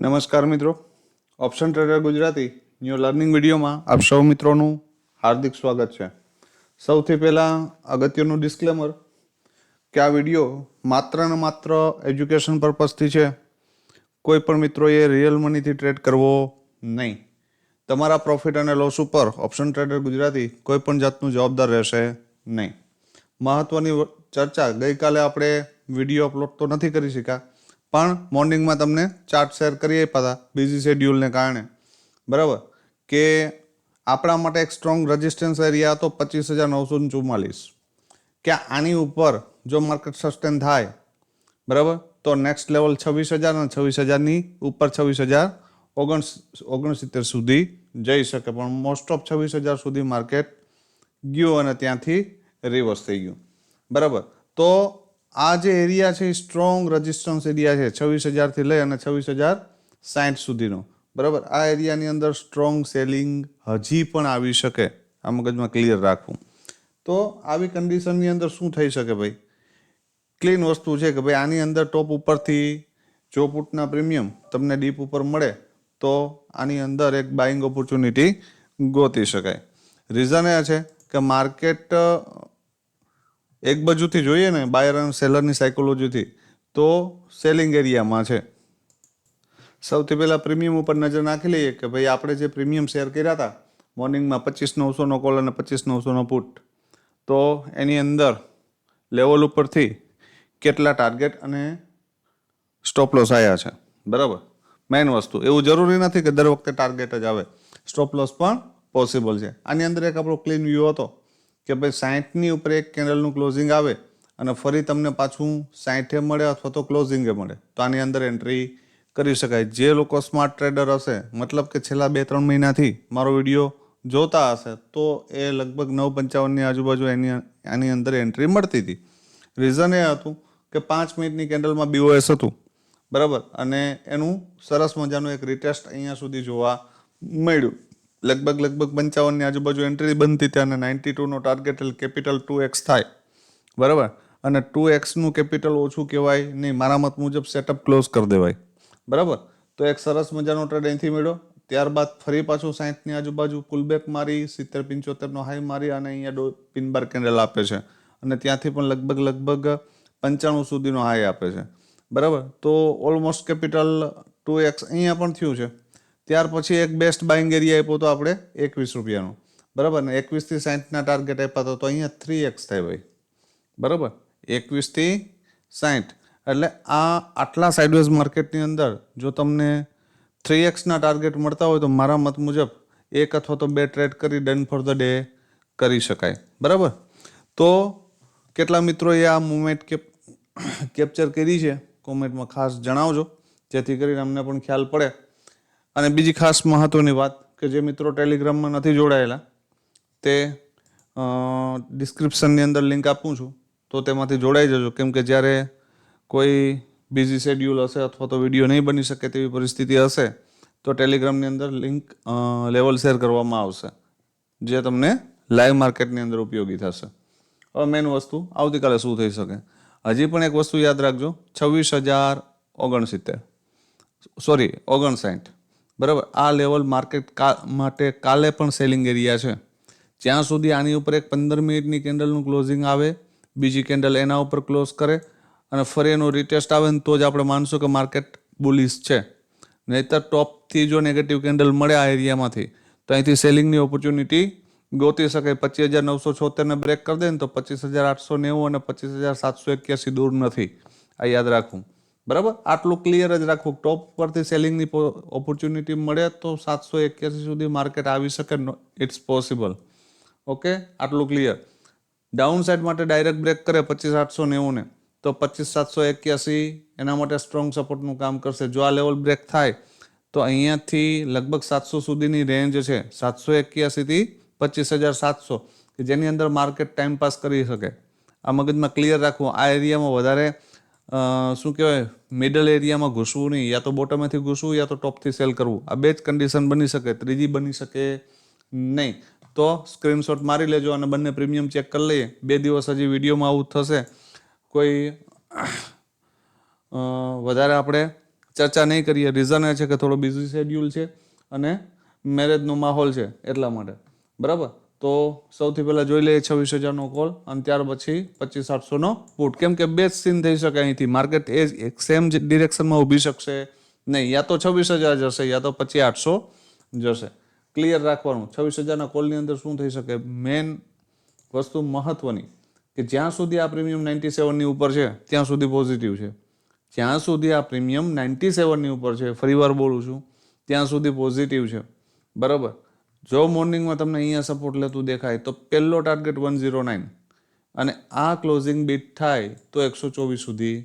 નમસ્કાર મિત્રો. Option trader Gujarati new learning વિડીયોમાં આપ સૌ મિત્રોનું હાર્દિક સ્વાગત છે. સૌથી પહેલાં અગત્યનું ડિસ્ક્લેમર કે આ વીડિયો માત્ર ને માત્ર એજ્યુકેશન પર્પઝથી છે. કોઈ પણ મિત્રોએ રિયલ મનીથી ટ્રેડ કરવો નહીં. તમારા પ્રોફિટ અને લોસ ઉપર ઓપ્શન ટ્રેડર ગુજરાતી કોઈ પણ જાતનું જવાબદાર રહેશે નહીં. મહત્ત્વની ચર્ચા ગઈકાલે આપણે વીડિયો અપલોડ તો નથી કરી શક્યા પણ મોર્નિંગમાં તમને ચાર્ટ શેર કરી આપ્યા હતા બિઝી શેડ્યુલને કારણે. બરાબર? કે આપણા માટે એક સ્ટ્રોંગ રજિસ્ટન્સ એરિયા હતો પચીસ હજાર નવસો ચુમ્માલીસ કે આની ઉપર જો માર્કેટ સસ્ટેન થાય, બરાબર? તો નેક્સ્ટ લેવલ છવ્વીસ હજાર અને છવ્વીસ હજારની ઉપર છવ્વીસ હજાર ઓગણ ઓગણસિત્તેર સુધી જઈ શકે. પણ મોસ્ટ ઓફ છવ્વીસ હજાર સુધી માર્કેટ ગયું અને ત્યાંથી રિવર્સ થઈ ગયું. બરાબર? તો આ જે એરિયા છે, એ સ્ટ્રોંગ રેઝિસ્ટન્સ એરિયા છે, છવ્વીસ હજારથી લઈ અને છવ્વીસ હજાર સાઠ સુધીનો. બરાબર? આ એરિયાની અંદર સ્ટ્રોંગ સેલિંગ હજી પણ આવી શકે. આ મગજમાં ક્લિયર રાખવું. તો આવી કન્ડિશનની અંદર શું થઈ શકે ભાઈ? ક્લીન વસ્તુ છે કે ભાઈ, આની અંદર ટોપ ઉપરથી જો પુટના પ્રીમિયમ તમને ડીપ ઉપર મળે, તો આની અંદર એક બાઇંગ ઓપોર્ચ્યુનિટી ગોતી શકાય. રીઝન એ છે કે માર્કેટ એક બાજુથી જોઈએ ને બાયર અને સેલરની સાયકોલોજીથી તો સેલિંગ એરિયામાં છે. સૌથી પહેલાં પ્રીમિયમ ઉપર નજર નાખી લઈએ કે ભાઈ આપણે જે પ્રીમિયમ શેર કર્યા હતા મોર્નિંગમાં પચીસ નવસોનો કોલ અને પચીસ નવસોનો પુટ તો એની અંદર લેવલ ઉપરથી કેટલા ટાર્ગેટ અને સ્ટોપ લોસ આવ્યા છે. બરાબર? મેઇન વસ્તુ. એવું જરૂરી નથી કે દર વખતે ટાર્ગેટ જ આવે. સ્ટોપ લોસ પણ પોસિબલ છે. આની અંદર એક આપણો ક્લીન વ્યૂ હતો. કે ભાઈ સાહીઠની ઉપર એક કેન્ડલનું ક્લોઝિંગ આવે અને ફરી તમને પાછું સાહીઠે મળે અથવા તો ક્લોઝિંગે મળે. તો આની અંદર એન્ટ્રી કરી શકાય. જે લોકો સ્માર્ટ ટ્રેડર હશે, મતલબ કે છેલ્લા બે ત્રણ મહિનાથી મારો વીડિયો જોતા હશે, તો એ લગભગ નવ પંચાવનની આજુબાજુ એની, આની અંદર એન્ટ્રી મળતી હતી. રીઝન એ હતું કે પાંચ મિનિટની કેન્ડલમાં બીઓએસ હતું. બરાબર? અને એનું સરસ મજાનું એક રિટેસ્ટ અહીંયા સુધી જોવા મળ્યું. લગભગ લગભગ પંચાવનની આજુબાજુ એન્ટ્રી બનતી ત્યાં નાઇન્ટી ટુનો ટાર્ગેટ એટલે કેપિટલ ટુ એક્સ થાય. બરાબર? અને ટુ એક્સનું કેપિટલ ઓછું કહેવાય નહીં, મારા મત મુજબ સેટઅપ ક્લોઝ કરી દેવાય. બરાબર? તો એક સરસ મજાનો ટ્રેડ અહીંથી મળ્યો. ત્યારબાદ ફરી પાછું સાહીઠની આજુબાજુ પુલબેક મારી, સિત્તેર પંચોતેરનો હાઈ મારી અને અહીંયા ડો પિનબાર કેન્ડલ આપે છે. અને ત્યાંથી પણ લગભગ લગભગ પંચાણું સુધીનો હાઈ આપે છે. બરાબર? તો ઓલમોસ્ટ કેપિટલ ટુ એક્સ અહીંયા પણ થયું છે. ત્યાર પછી એક બેસ્ટ બાઇંગ એરિયા આપ્યો તો આપણે એકવીસ રૂપિયાનો. બરાબર ને? એકવીસથી સાહીઠના ટાર્ગેટ આપ્યા હતો તો અહીંયા થ્રી એક્સ થાય ભાઈ. બરાબર? એકવીસથી સાહીઠ એટલે આ આટલા સાઇડવેઝ માર્કેટની અંદર જો તમને થ્રી એક્સના ટાર્ગેટ મળતા હોય તો મારા મત મુજબ એક અથવા તો બે ટ્રેડ કરી ડન ફોર ધ ડે કરી શકાય. બરાબર? તો કેટલા મિત્રોએ આ મુમેન્ટ કેપ કેપ્ચર કરી છે? કોમેન્ટમાં ખાસ જણાવજો. જેથી કરીને અમને પણ ખ્યાલ પડે. અને બીજી ખાસ મહત્વની વાત કે જે મિત્રો ટેલિગ્રામમાં નથી જોડાયેલા, તે ડિસ્ક્રિપ્શનની અંદર લિંક આપું છું, તો તેમાંથી જોડાઈ જજો. કેમ કે જ્યારે કોઈ બિઝી શેડ્યુલ હશે અથવા તો વીડિયો નહીં બની શકે તેવી પરિસ્થિતિ હશે, તો ટેલિગ્રામની અંદર લિંક લેવલ શેર કરવામાં આવશે, જે તમને લાઈવ માર્કેટની અંદર ઉપયોગી થશે. હવે મેન વસ્તુ, આવતીકાલે શું થઈ શકે? હજી પણ એક વસ્તુ યાદ રાખજો, છવ્વીસ હજાર ઓગણસિત્તેર. સોરી ઓગણસાઠ. બરાબર? આ લેવલ માર્કેટ માટે કાલે પણ સેલિંગ એરિયા છે. જ્યાં સુધી આની ઉપર એક પંદર મિનિટની કેન્ડલનું ક્લોઝિંગ આવે, બીજી કેન્ડલ એના ઉપર ક્લોઝ કરે અને ફરી એનું રિટેસ્ટ આવે ને તો જ આપણે માનશું કે માર્કેટ બુલિશ છે. નહીતર ટોપથી જો નેગેટિવ કેન્ડલ મળે આ એરિયામાંથી તો અહીંથી સેલિંગની ઓપોર્ચ્યુનિટી ગોતી શકે પચીસ હજાર નવસો છોતેરને બ્રેક કરી દે ને તો પચીસ હજાર આઠસો નેવું અને પચીસ હજાર સાતસો એક્યાસી દૂર નથી. આ યાદ રાખવું. બરાબર? આટલું ક્લિયર જ રાખવું. ટોપ પરથી સેલિંગની ઓપોર્ચ્યુનિટી મળે તો સાતસો એક્યાસી સુધી માર્કેટ આવી શકે ઇટ્સ પોસિબલ ઓકે આટલું ક્લિયર ડાઉન સાઇડ માટે ડાયરેક્ટ બ્રેક કરે પચીસ આઠસો નેવુંને. તો પચીસ સાતસો એક્યાસી એના માટે સ્ટ્રોંગ સપોર્ટનું કામ કરશે. જો આ લેવલ બ્રેક થાય, તો અહીંયાથી લગભગ સાતસો સુધીની રેન્જ છે. સાતસો એક્યાસીથી પચીસ હજાર સાતસો, કે જેની અંદર માર્કેટ ટાઈમ પાસ કરી શકે. આ મગજમાં ક્લિયર રાખવું. આ એરિયામાં વધારે શું કહેવાય મિડલ એરિયામાં ઘૂસવું નહીં. યા તો બોટમેથી ઘૂસવું, યા તો ટોપથી સેલ કરવું. આ બે જ કન્ડિશન બની શકે, ત્રીજી બની શકે નહીં. તો સ્ક્રીનશોટ મારી લેજો અને બંને પ્રીમિયમ ચેક કરી લઈએ. બે દિવસ હજી વિડીયોમાં આવું થશે. કોઈ વધારે આપણે ચર્ચા નહીં કરીએ. રીઝન એ છે કે થોડો બિઝી શેડ્યુલ છે અને મેરેજનો માહોલ છે એટલા માટે. બરાબર? તો સૌથી પહેલાં જોઈ લઈએ છવ્વીસ હજારનો કોલ અને ત્યાર પછી પચીસ આઠસોનો પુટ કેમ કે બે સીન થઈ શકે અહીંથી. માર્કેટ એ જ સેમ ડિરેક્શનમાં ઊભી શકશે નહીં. યા તો છવ્વીસ હજાર જશે, યા તો પછી આઠસો જશે. ક્લિયર રાખવાનું. છવ્વીસ હજારના કોલની અંદર શું થઈ શકે? મેન વસ્તુ મહત્વની કે જ્યાં સુધી આ પ્રીમિયમ નાઇન્ટી સેવનની ઉપર છે, ત્યાં સુધી પોઝિટિવ છે. જ્યાં સુધી આ પ્રીમિયમ નાઇન્ટી સેવનની ઉપર છે, ફરીવાર બોલું છું, ત્યાં સુધી પોઝિટિવ છે. બરાબર? જો મોર્નિંગમાં તમને અહીંયા સપોર્ટ લેતું દેખાય, તો પહેલો ટાર્ગેટ વન ઝીરો નાઇન અને આ ક્લોઝિંગ બીટ થાય તો એકસો ચોવીસ સુધી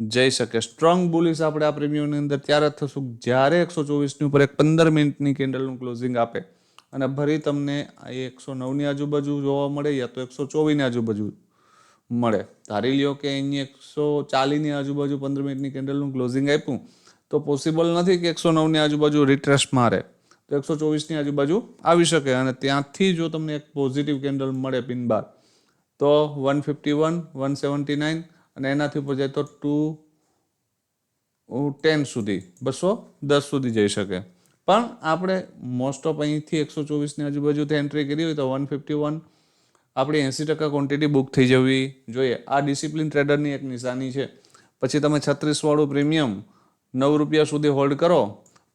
જઈ શકે. સ્ટ્રોંગ બુલિસ આપણે આ પ્રીમિયમની અંદર ત્યારે જ થશું જ્યારે એકસો ચોવીસની ઉપર એક પંદર મિનિટની કેન્ડલનું ક્લોઝિંગ આપે. અને ફરી તમને એકસો નવની આજુબાજુ જોવા મળે યા તો એકસો ચોવીસની આજુબાજુ મળે. ધારી લ્યો કે અહીં એકસો ચાલીસની આજુબાજુ પંદર મિનિટની કેન્ડલનું ક્લોઝિંગ આપ્યું, તો પોસિબલ નથી કે એકસો નવની આજુબાજુ રિટ્રેસ મારે. તો એકસો ચોવીસની આજુબાજુ આવી શકે અને ત્યાંથી જો તમને એક પોઝિટિવ કેન્ડલ મળે પિન બાર, તો one fifty one one seventy nine અને એનાથી ઉપર જાય તો ટુ ટેન સુધી, બસો દસ સુધી જઈ શકે. પણ આપણે મોસ્ટ ઓફ અહીંથી એકસો ચોવીસની આજુબાજુથી એન્ટ્રી કરી હોય તો વન ફિફ્ટી વન આપણી એંસી ટકા ક્વોન્ટિટી બુક થઈ જવી જોઈએ. આ ડિસિપ્લિન ટ્રેડરની એક નિશાની છે. પછી તમે છત્રીસવાળું પ્રીમિયમ નવ રૂપિયા સુધી હોલ્ડ કરો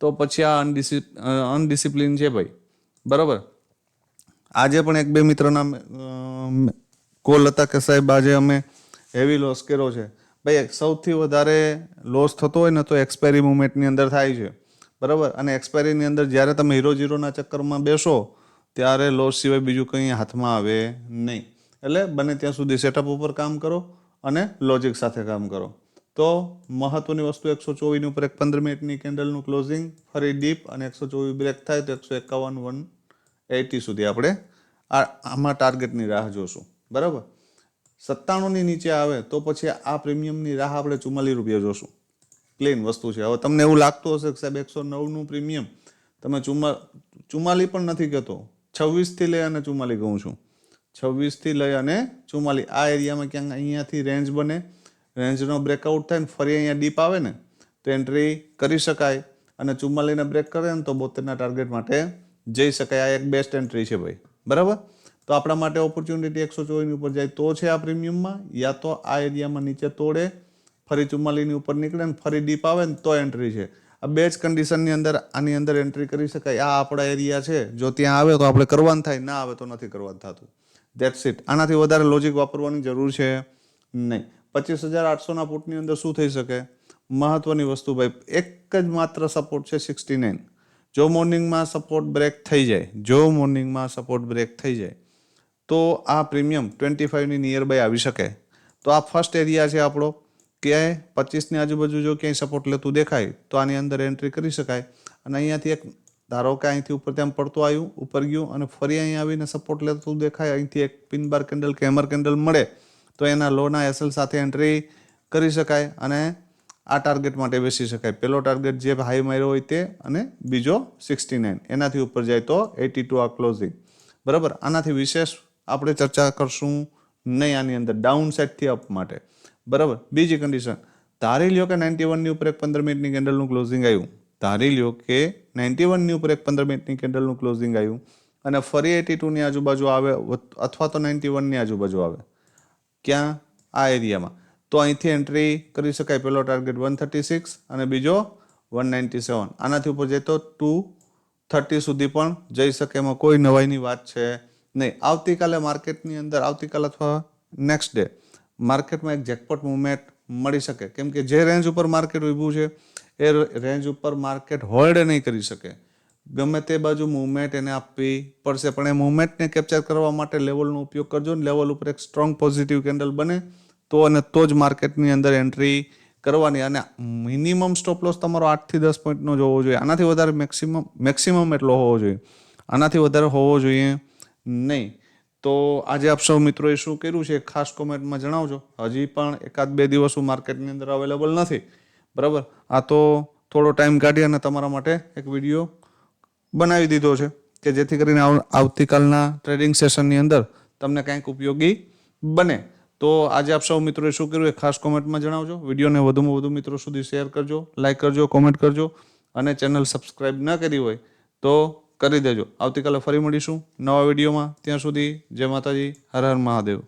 તો પછી આ અનડિસિ અનડિસિપ્લિન છે ભાઈ. બરાબર? આજે પણ એક બે મિત્રના કોલ હતા કે સાહેબ આજે અમે હેવી લોસ કર્યો છે. ભાઈ સૌથી વધારે લોસ થતો હોય ને તો એક્સપાયરી મુવમેન્ટની અંદર થાય છે. બરાબર? અને એક્સપાયરીની અંદર જ્યારે તમે હીરો જીરોના ચક્કરમાં બેસો, ત્યારે લોસ સિવાય બીજું કંઈ હાથમાં આવે નહીં. એટલે બને ત્યાં સુધી સેટઅપ ઉપર કામ કરો અને લોજિક સાથે કામ કરો. તો મહત્વની વસ્તુ એકસો ચોવીસની ઉપર એક પંદર મિનિટની કેન્ડલનું ક્લોઝિંગ ફરી ડીપ અને એકસો ચોવીસ બ્રેક થાય તો એકસો એકાવન વન એટી સુધી આપણે આ આમાં ટાર્ગેટની રાહ જોશું. બરાબર? સત્તાણુંની નીચે આવે તો પછી આ પ્રીમિયમની રાહ આપણે ચુમ્માલીસ રૂપિયા જોશું. પ્લેન વસ્તુ છે. હવે તમને એવું લાગતું હશે કે સાહેબ એકસો નવનું પ્રીમિયમ તમે ચુમ્મા ચુમ્માલી પણ નથી કહેતો. છવ્વીસથી લઈ અને ચુમ્માલી કહું છું. છવ્વીસથી લઈ અને ચુમ્માલી આ એરિયામાં ક્યાંક અહીંયાથી રેન્જ બને. રેન્જનો બ્રેકઆઉટ થાય ને ફરી અહીંયા ડીપ આવે ને, તો એન્ટ્રી કરી શકાય. અને ચુમ્માલીને બ્રેક કરે ને તો બોતેરના ટાર્ગેટ માટે જઈ શકાય. આ એક બેસ્ટ એન્ટ્રી છે ભાઈ. બરાબર? તો આપણા માટે ઓપોર્ચ્યુનિટી એકસો ચોવીસની ઉપર જાય તો છે આ પ્રીમિયમમાં યા તો આ એરિયામાં નીચે તોડે, ફરી ચુમ્માલીની ઉપર નીકળે ને ફરી ડીપ આવે ને તો એન્ટ્રી છે. આ બે જ કન્ડિશનની અંદર, આની અંદર એન્ટ્રી કરી શકાય. આ આપણા એરિયા છે. જો ત્યાં આવે તો આપણે કરવાનું થાય, ના આવે તો નથી કરવાનું થતું. દેટ્સ ઇટ આનાથી વધારે લોજિક વાપરવાની જરૂર છે નહીં. પચીસ હજાર આઠસોના ફૂટની અંદર શું થઈ શકે? મહત્વની વસ્તુ ભાઈ, એક જ માત્ર સપોર્ટ છે સિક્સટી નાઇન જો મોર્નિંગમાં સપોર્ટ બ્રેક થઈ જાય, જો મોર્નિંગમાં સપોર્ટ બ્રેક થઈ જાય, તો આ પ્રીમિયમ ટ્વેન્ટી ફાઇવની નિયર બાય આવી શકે. તો આ ફર્સ્ટ એરિયા છે આપણો. ક્યાંય પચીસની આજુબાજુ જો ક્યાંય સપોર્ટ લેતું દેખાય, તો આની અંદર એન્ટ્રી કરી શકાય. અને અહીંયાથી એક, ધારો કે અહીંથી ઉપર તેમ પડતું આવ્યું, ઉપર ગયું અને ફરી અહીં આવીને સપોર્ટ લેતું દેખાય, અહીંથી એક પિન બાર કેન્ડલ કે હેમર કેન્ડલ મળે તો એના લોના એસએલ સાથે એન્ટ્રી કરી શકાય અને આ ટાર્ગેટ માટે બેસી શકાય. પહેલો ટાર્ગેટ જે હાઈ માર્યો હોય તે અને બીજો સિક્સટી નાઇન એનાથી ઉપર જાય તો એટી ટુ આ ક્લોઝિંગ બરાબર? આનાથી વિશેષ આપણે ચર્ચા કરશું નહીં આની અંદર. ડાઉન સાઇડથી અપ માટે. બરાબર? બીજી કન્ડિશન ધારી લ્યો કે નાઇન્ટી વનની ઉપર એક પંદર મિનિટની કેન્ડલનું ક્લોઝિંગ આવ્યું. ધારી લ્યો કે નાઇન્ટી વનની ઉપર એક પંદર મિનિટની કેન્ડલનું ક્લોઝિંગ આવ્યું અને ફરી એટી ટુની આજુબાજુ આવે, અથવા તો નાઇન્ટી વનની આજુબાજુ આવે. ક્યાં? આ એરિયામાં. તો અહીંથી એન્ટ્રી કરી શકાય. પહેલો ટાર્ગેટ વન થર્ટી સિક્સ અને બીજો વન નાઇન્ટી સેવન આનાથી ઉપર જાય તો ટુ થર્ટી સુધી પણ જઈ શકે. એમાં કોઈ નવાઈની વાત છે નહીં. આવતીકાલે માર્કેટની અંદર, આવતીકાલ અથવા નેક્સ્ટ ડે માર્કેટમાં એક જેકપોટ મુવમેન્ટ મળી શકે. કેમ કે જે રેન્જ ઉપર માર્કેટ ઊભું છે, એ રેન્જ ઉપર માર્કેટ હોલ્ડ નહીં કરી શકે. ગમે તે બાજુ મુવમેન્ટ એને આપવી પડશે. પણ એ મુવમેન્ટને કેપ્ચર કરવા માટે લેવલનો ઉપયોગ કરજો ને લેવલ ઉપર એક સ્ટ્રોંગ પોઝિટિવ કેન્ડલ બને તો અને તો જ માર્કેટની અંદર એન્ટ્રી કરવાની. અને મિનિમમ સ્ટોપ લોસ તમારો આઠથી દસ પોઈન્ટનો જ હોવો જોઈએ. આનાથી વધારે મેક્સિમમ મેક્સિમમ એટલો હોવો જોઈએ. આનાથી વધારે હોવો જોઈએ નહીં. તો આજે આપ સૌ મિત્રોએ શું કર્યું છે ખાસ કોમેન્ટમાં જણાવજો. હજી પણ એકાદ બે દિવસ હું માર્કેટની અંદર અવેલેબલ નથી. બરાબર? આ તો થોડો ટાઈમ કાઢી અને તમારા માટે એક વીડિયો બનાવી દીધો છે કે જેથી કરીને આવતીકાલના ટ્રેડિંગ સેશનની અંદર તમને કંઈક ઉપયોગી બને. તો આજે આપ સૌ મિત્રોએ શું કર્યું એ ખાસ કોમેન્ટમાં જણાવજો. વિડીયોને વધુમાં વધુ મિત્રો સુધી શેર કરજો લાઇક કરજો કોમેન્ટ કરજો અને ચેનલ સબસ્ક્રાઈબ ન કરી હોય તો કરી દેજો. આવતીકાલે ફરી મળીશું નવા વિડીયોમાં. ત્યાં સુધી જય માતાજી, હર હર મહાદેવ.